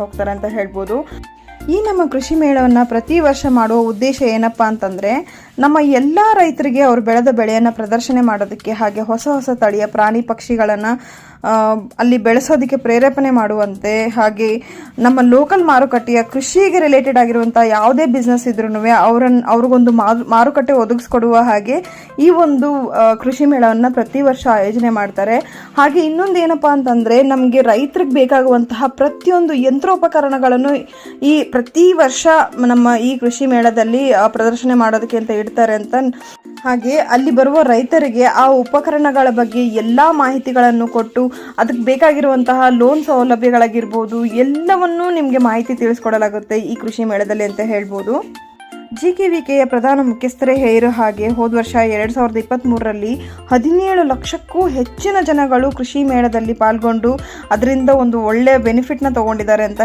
ಹೋಗ್ತಾರೆ ಅಂತ ಹೇಳ್ಬೋದು. ಈ ನಮ್ಮ ಕೃಷಿ ಮೇಳವನ್ನು ಪ್ರತಿ ವರ್ಷ ಮಾಡುವ ಉದ್ದೇಶ ಏನಪ್ಪ ಅಂತಂದರೆ ನಮ್ಮ ಎಲ್ಲ ರೈತರಿಗೆ ಅವರು ಬೆಳೆದ ಬೆಳೆಯನ್ನು ಪ್ರದರ್ಶನೆ ಮಾಡೋದಕ್ಕೆ ಹಾಗೆ ಹೊಸ ಹೊಸ ತಳಿಯ ಪ್ರಾಣಿ ಪಕ್ಷಿಗಳನ್ನು ಅಲ್ಲಿ ಬೆಳೆಸೋದಕ್ಕೆ ಪ್ರೇರೇಪಣೆ ಮಾಡುವಂತೆ ಹಾಗೆ ನಮ್ಮ ಲೋಕಲ್ ಮಾರುಕಟ್ಟೆಯ ಕೃಷಿಗೆ ರಿಲೇಟೆಡ್ ಆಗಿರುವಂಥ ಯಾವುದೇ ಬಿಸ್ನೆಸ್ ಇದ್ರೂ ಅವರನ್ನು ಅವ್ರಿಗೊಂದು ಮಾರು ಮಾರುಕಟ್ಟೆ ಒದಗಿಸ್ಕೊಡುವ ಹಾಗೆ ಈ ಒಂದು ಕೃಷಿ ಮೇಳವನ್ನು ಪ್ರತಿ ವರ್ಷ ಆಯೋಜನೆ ಮಾಡ್ತಾರೆ. ಹಾಗೆ ಇನ್ನೊಂದು ಏನಪ್ಪ ಅಂತಂದರೆ ನಮಗೆ ರೈತರಿಗೆ ಬೇಕಾಗುವಂತಹ ಪ್ರತಿಯೊಂದು ಯಂತ್ರೋಪಕರಣಗಳನ್ನು ಈ ಪ್ರತಿ ವರ್ಷ ನಮ್ಮ ಈ ಕೃಷಿ ಮೇಳದಲ್ಲಿ ಪ್ರದರ್ಶನ ಮಾಡೋದಕ್ಕೆ ಅಂತ ಇಡ್ತಾರೆ ಅಂತ ಹಾಗೆ ಅಲ್ಲಿ ಬರುವ ರೈತರಿಗೆ ಆ ಉಪಕರಣಗಳ ಬಗ್ಗೆ ಎಲ್ಲ ಮಾಹಿತಿಗಳನ್ನು ಕೊಟ್ಟು ಅದಕ್ಕೆ ಬೇಕಾಗಿರುವಂತಹ ಲೋನ್ ಸೌಲಭ್ಯಗಳಾಗಿರ್ಬೋದು, ಎಲ್ಲವನ್ನೂ ನಿಮಗೆ ಮಾಹಿತಿ ತಿಳಿಸ್ಕೊಡಲಾಗುತ್ತೆ ಈ ಕೃಷಿ ಮೇಳದಲ್ಲಿ ಅಂತ ಹೇಳ್ಬೋದು. ಜಿ ಕೆ ವಿ ಕೆಯ ಪ್ರಧಾನ ಮುಖ್ಯಸ್ಥರೇ ಹೇರೋ ಹಾಗೆ ಹೋದ ವರ್ಷ ಎರಡು ಸಾವಿರದ ಇಪ್ಪತ್ತ್ಮೂರರಲ್ಲಿ ಹದಿನೇಳು ಲಕ್ಷಕ್ಕೂ ಹೆಚ್ಚಿನ ಜನಗಳು ಕೃಷಿ ಮೇಳದಲ್ಲಿ ಪಾಲ್ಗೊಂಡು ಅದರಿಂದ ಒಂದು ಒಳ್ಳೆಯ ಬೆನಿಫಿಟ್ನ ತಗೊಂಡಿದ್ದಾರೆ ಅಂತ